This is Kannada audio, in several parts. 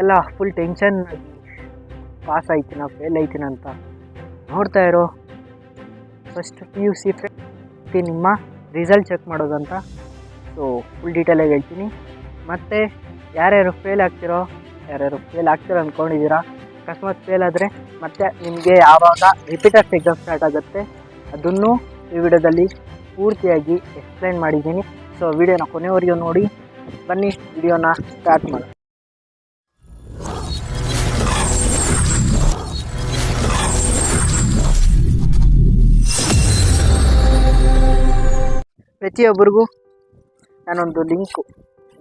ಎಲ್ಲ ಫುಲ್ ಟೆನ್ಷನ್ ಪಾಸ್ ಆಯ್ತಿನ ಫೇಲ್ ಆಯ್ತೀನ ಅಂತ. ನೋಡ್ತಾ ಇರೋ ಫಸ್ಟ್ ಪಿ ಯು ಸಿ ನಿಮ್ಮ ರಿಸಲ್ಟ್ ಚೆಕ್ ಮಾಡೋದಂತ ಸೊ ಫುಲ್ ಡೀಟೇಲಾಗಿ ಹೇಳ್ತೀನಿ. ಮತ್ತು ಯಾರ್ಯಾರು ಫೇಲ್ ಆಗ್ತಿರೋ, ಯಾರ್ಯಾರು ಫೇಲ್ ಆಗ್ತಿರೋ ಅಂದ್ಕೊಂಡಿದ್ದೀರಾ ಅಕಸ್ಮಾತ್ ಫೇಲ್ ಆದರೆ ಮತ್ತೆ ನಿಮಗೆ ಯಾವಾಗ ರಿಪೀಟರ್ಸ್ ಎಕ್ಸಾಮ್ ಸ್ಟಾರ್ಟ್ ಆಗುತ್ತೆ, ಅದನ್ನು ಈ ವಿಡಿಯೋದಲ್ಲಿ ಪೂರ್ತಿಯಾಗಿ ಎಕ್ಸ್ಪ್ಲೈನ್ ಮಾಡಿದ್ದೀನಿ. ಸೊ ವಿಡಿಯೋನ ಕೊನೆವರೆಗೂ ನೋಡಿ, ಬನ್ನಿ, ವಿಡಿಯೋನ ಸ್ಟಾರ್ಟ್ ಮಾಡೋಣ. ಪ್ರತಿಯೊಬ್ಬರಿಗೂ ನಾನೊಂದು ಲಿಂಕು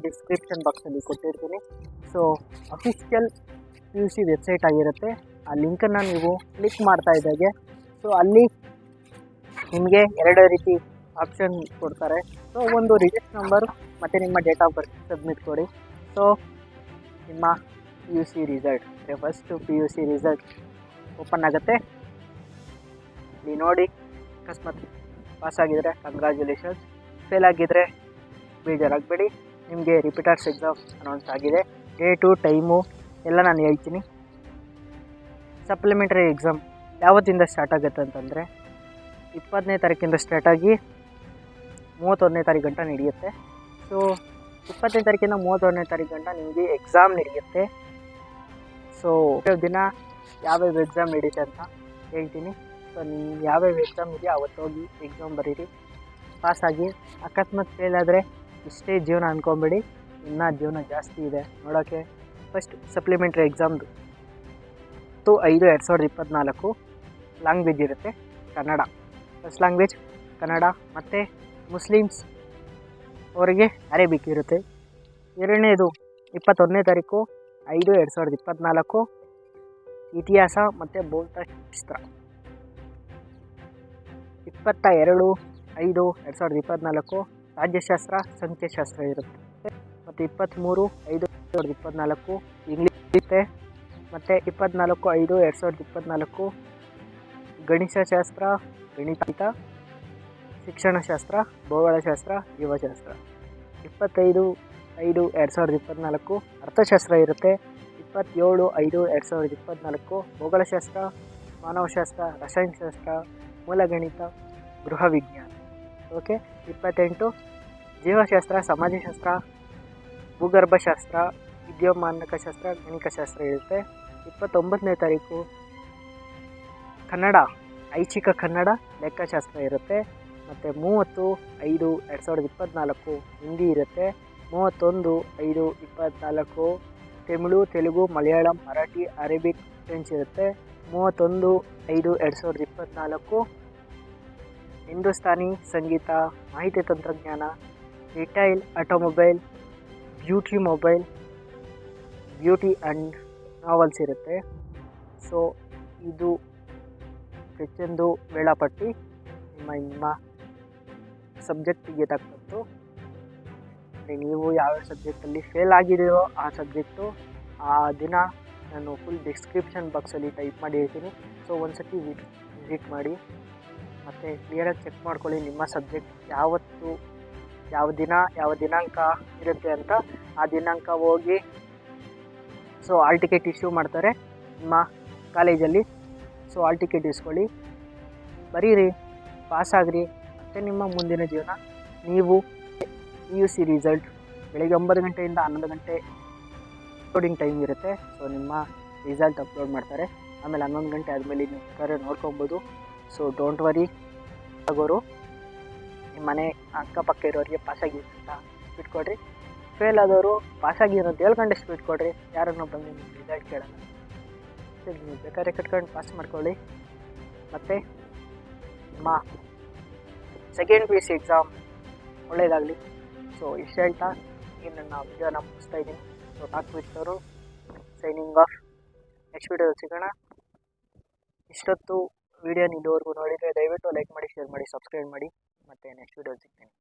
ಡಿಸ್ಕ್ರಿಪ್ಷನ್ ಬಾಕ್ಸಲ್ಲಿ ಕೊಟ್ಟಿರ್ತೀನಿ. So official P U C website ಆಗಿರುತ್ತೆ. ಆ ಲಿಂಕನ್ನು ನೀವು ಕ್ಲಿಕ್ ಮಾಡ್ತಾ ಇದ್ದಾಗೆ. ಸೊ ಅಲ್ಲಿ ನಿಮಗೆ ಎರಡು ರೀತಿ ಆಪ್ಷನ್ ಕೊಡ್ತಾರೆ. ಸೊ ಒಂದು ರಿಜಿಸ್ಟ್ ನಂಬರ್ ಮತ್ತು ನಿಮ್ಮ ಡೇಟ್ ಆಫ್ ಬರ್ತ್ ಸಬ್ಮಿಟ್ ಕೊಡಿ. ಸೊ ನಿಮ್ಮ ಪಿ ಯು ಸಿ ರಿಸಲ್ಟ್ ಅಂದರೆ first P U C result open ಆಗುತ್ತೆ. ನೀವು ನೋಡಿ, ಅಕಸ್ಮಾತ್ ಪಾಸ್ ಆಗಿದರೆ ಕಂಗ್ರ್ಯಾಚುಲೇಷನ್ಸ್ ಫೇಲ್ ಆಗಿದ್ದರೆ ಬೇಜಾರಾಗಬೇಡಿ. ನಿಮಗೆ ರಿಪೀಟರ್ಸ್ ಎಕ್ಸಾಮ್ ಅನೌನ್ಸ್ ಆಗಿದೆ. ಡೇಟು ಟೈಮು ಎಲ್ಲ ನಾನು ಹೇಳ್ತೀನಿ. ಸಪ್ಲಿಮೆಂಟ್ರಿ ಎಕ್ಸಾಮ್ ಯಾವತ್ತಿಂದ ಸ್ಟಾರ್ಟ್ ಆಗುತ್ತೆ ಅಂತಂದರೆ ಇಪ್ಪತ್ತನೇ ತಾರೀಕಿಂದ ಸ್ಟಾರ್ಟ್ ಆಗಿ ಮೂವತ್ತೊಂದನೇ ತಾರೀಕು ಗಂಟ ನಡೆಯುತ್ತೆ. ಸೊ ಇಪ್ಪತ್ತನೇ ತಾರೀಕಿಂದ ಮೂವತ್ತೊಂದನೇ ತಾರೀಕು ಗಂಟ ನಿಮಗೆ ಎಕ್ಸಾಮ್ ನಡೆಯುತ್ತೆ. ಸೊ ದಿನ ಯಾವ್ಯಾವ ಎಕ್ಸಾಮ್ ನಡೀತೆ ಅಂತ ಹೇಳ್ತೀನಿ. ಸೊ ನೀವು ಯಾವ್ಯಾವ ಎಕ್ಸಾಮ್ ಇದೆಯೋ ಅವತ್ತು ಹೋಗಿ ಎಕ್ಸಾಮ್ ಬರೀರಿ. ಪಾಸಾಗಿ ಅಕಸ್ಮಾತ್ ಫೇಲ್ ಆದರೆ ಇಷ್ಟೇ ಜೀವನ ಅಂದ್ಕೊಂಬೇಡಿ ಇನ್ನೂ ಜೀವನ ಜಾಸ್ತಿ ಇದೆ. ನೋಡೋಕ್ಕೆ ಫಸ್ಟ್ ಸಪ್ಲಿಮೆಂಟ್ರಿ ಎಕ್ಸಾಮ್ದು ಹತ್ತು ಐದು ಎರಡು ಸಾವಿರದ ಇಪ್ಪತ್ತ್ನಾಲ್ಕು ಲ್ಯಾಂಗ್ವೇಜ್ ಇರುತ್ತೆ ಕನ್ನಡ. ಫಸ್ಟ್ ಲ್ಯಾಂಗ್ವೇಜ್ ಕನ್ನಡ ಮತ್ತು ಮುಸ್ಲಿಮ್ಸ್ ಅವರಿಗೆ ಅರೇಬಿಕ್ ಇರುತ್ತೆ. ಎರಡನೇದು ಇಪ್ಪತ್ತೊಂದನೇ ತಾರೀಕು ಐದು ಎರಡು ಸಾವಿರದ ಇಪ್ಪತ್ತ್ನಾಲ್ಕು ಇತಿಹಾಸ ಮತ್ತು ಭೌತಶಾಸ್ತ್ರ ಇಪ್ಪತ್ತ ಎರಡು ಐದು, ಎರಡು ಸಾವಿರದ ಇಪ್ಪತ್ತ್ನಾಲ್ಕು ರಾಜ್ಯಶಾಸ್ತ್ರ, ಸಂಖ್ಯಾಶಾಸ್ತ್ರ ಇರುತ್ತೆ. ಮತ್ತು ಇಪ್ಪತ್ತ್ಮೂರು ಐದು, ಎರಡು ಸಾವಿರದ ಇಪ್ಪತ್ತ್ನಾಲ್ಕು ಇಂಗ್ಲೀಷ್ ಇರುತ್ತೆ. ಮತ್ತು ಇಪ್ಪತ್ತ್ನಾಲ್ಕು ಐದು, ಎರಡು ಸಾವಿರದ ಇಪ್ಪತ್ತ್ನಾಲ್ಕು ಗಣಿತಶಾಸ್ತ್ರ, ಗಣಿತ, ಶಿಕ್ಷಣಶಾಸ್ತ್ರ, ಭೂಗೋಳಶಾಸ್ತ್ರ ಯುವಶಾಸ್ತ್ರ ಇಪ್ಪತ್ತೈದು, ಐದು, ಎರಡು ಸಾವಿರದ ಇಪ್ಪತ್ತ್ನಾಲ್ಕು ಅರ್ಥಶಾಸ್ತ್ರ ಇರುತ್ತೆ. ಇಪ್ಪತ್ತೇಳು, ಐದು, ಎರಡು ಸಾವಿರದ ಇಪ್ಪತ್ತ್ನಾಲ್ಕು ಭೂಗೋಳಶಾಸ್ತ್ರ, ಮಾನವಶಾಸ್ತ್ರ, ರಸಾಯನಶಾಸ್ತ್ರ, ಮೂಲಗಣಿತ ಗೃಹ ವಿಜ್ಞಾನ ಓಕೆ ಇಪ್ಪತ್ತೆಂಟು ಜೀವಶಾಸ್ತ್ರ ಸಮಾಜಶಾಸ್ತ್ರ ಭೂಗರ್ಭಶಾಸ್ತ್ರ ವಿದ್ಯುನ್ಮಾನಕಶಾಸ್ತ್ರ ಗಣಿತಶಾಸ್ತ್ರ ಇರುತ್ತೆ ಇಪ್ಪತ್ತೊಂಬತ್ತನೇ ತಾರೀಕು ಕನ್ನಡ ಐಚ್ಛಿಕ ಕನ್ನಡ ಲೆಕ್ಕಶಾಸ್ತ್ರ ಇರುತ್ತೆ ಮತ್ತು ಮೂವತ್ತು ಐದು ಎರಡು ಸಾವಿರದ ಇಪ್ಪತ್ತ್ನಾಲ್ಕು ಹಿಂದಿ ಇರುತ್ತೆ ಮೂವತ್ತೊಂದು ಐದು ಇಪ್ಪತ್ತ್ನಾಲ್ಕು ತಮಿಳು ತೆಲುಗು ಮಲಯಾಳಂ ಮರಾಠಿ ಅರೇಬಿಕ್ ಫ್ರೆಂಚ್ ಇರುತ್ತೆ ಮೂವತ್ತೊಂದು ಐದು ಎರಡು ಸಾವಿರದ ಇಪ್ಪತ್ತ್ನಾಲ್ಕು ಹಿಂದೂಸ್ತಾನಿ ಸಂಗೀತ, ಮಾಹಿತಿ ತಂತ್ರಜ್ಞಾನ retail automobile beauty mobile beauty and novels ಇರುತ್ತೆ. ಸೊ ಇದು ಪ್ರತಿಯೊಂದು ವೇಳಾಪಟ್ಟಿ ನಿಮ್ಮ ನಿಮ್ಮ ಸಬ್ಜೆಕ್ಟಿಗೆ ತಕ್ಕಂತು. ನೀವು ಯಾವ ಸಬ್ಜೆಕ್ಟಲ್ಲಿ ಫೇಲ್ ಆಗಿದೆಯೋ ಆ ಸಬ್ಜೆಕ್ಟು ಆ ದಿನ ನಾನು ಫುಲ್ ಡಿಸ್ಕ್ರಿಪ್ಷನ್ ಬಾಕ್ಸಲ್ಲಿ ಟೈಪ್ ಮಾಡಿ ಹೇಳ್ತೀನಿ. ಸೊ ಒಂದು ಸತಿ ವಿಸಿಟ್ ಮಾಡಿ. ಮತ್ತು ಕ್ಲಿಯರಾಗಿ ಚೆಕ್ ಮಾಡ್ಕೊಳ್ಳಿ ನಿಮ್ಮ ಸಬ್ಜೆಕ್ಟ್ ಯಾವತ್ತು, ಯಾವ ದಿನ, ಯಾವ ದಿನಾಂಕ ಇರುತ್ತೆ ಅಂತ. ಆ ದಿನಾಂಕ ಹೋಗಿ ಸೊ ಆಲ್ ಟಿಕೆಟ್ ಇಶ್ಯೂ ಮಾಡ್ತಾರೆ ನಿಮ್ಮ ಕಾಲೇಜಲ್ಲಿ ಸೊ ಆಲ್ ಟಿಕೆಟ್ ಇಸ್ಕೊಳ್ಳಿ. ಬರೀರಿ ಪಾಸ್ ಆಗ್ರಿ, ಮತ್ತು ನಿಮ್ಮ ಮುಂದಿನ ಜೀವನ. ನೀವು ಪಿ ಯು ಸಿ ರಿಸಲ್ಟ್ ಬೆಳಿಗ್ಗೆ ಒಂಬತ್ತು ಗಂಟೆಯಿಂದ ಹನ್ನೊಂದು ಗಂಟೆ ಅಪ್ಲೋಡಿಂಗ್ ಟೈಮ್ ಇರುತ್ತೆ. ಸೊ ನಿಮ್ಮ ರಿಸಲ್ಟ್ ಅಪ್ಲೋಡ್ ಮಾಡ್ತಾರೆ. ಆಮೇಲೆ ಹನ್ನೊಂದು ಗಂಟೆ ಆದಮೇಲೆ ನೀವು ಕರೆ ನೋಡ್ಕೊಬೋದು. ಸೊ ಡೋಂಟ್ ವರಿ ಆಗೋರು ನಿಮ್ಮ ಮನೆ ಅಕ್ಕಪಕ್ಕ ಇರೋರಿಗೆ ಪಾಸಾಗಿ ಅಂತ ಬಿಟ್ಕೊಡ್ರಿ. ಫೇಲ್ ಆದವರು ಪಾಸಾಗಿ ಅಂತ ಸ್ಪೀಡ್ ಬಿಟ್ಕೊಡ್ರಿ. ಯಾರನ್ನೂ ಬಂದು ನಿಮ್ಮ ರಿಸಲ್ಟ್ ಕೇಳೋಣ ನೀವು ಬೇಕಾದ್ರೆ ಕಟ್ಕೊಂಡು ಪಾಸ್ ಮಾಡ್ಕೊಳ್ಳಿ. ಮತ್ತು ನಿಮ್ಮ second P U C exam ಒಳ್ಳೆಯದಾಗಲಿ ಸೊ ಇಷ್ಟು ಹೇಳ್ತಾ ಈಗ ನನ್ನ ವಿಡಿಯೋನ ಮುಗಿಸ್ತಾ ಇದ್ದೀನಿ. ಸೊ ಟಾಕ್ ಬಿಟ್ಟವರು ಸೈನಿಂಗ್ ಆಫ್ ನೆಕ್ಸ್ಟ್ ವಿಡಿಯೋ ಸಿಗೋಣ. ಇಷ್ಟೊತ್ತು ವಿಡಿಯೋ ಇಲ್ಲಿವರೆಗೂ ನೋಡಿದರೆ ದಯವಿಟ್ಟು ಲೈಕ್ ಮಾಡಿ ಶೇರ್ ಮಾಡಿ ಸಬ್ಸ್ಕ್ರೈಬ್ ಮಾಡಿ. ಮತ್ತು ನೆಕ್ಸ್ಟ್ ವಿಡಿಯೋ ಸಿಗ್ತೀನಿ.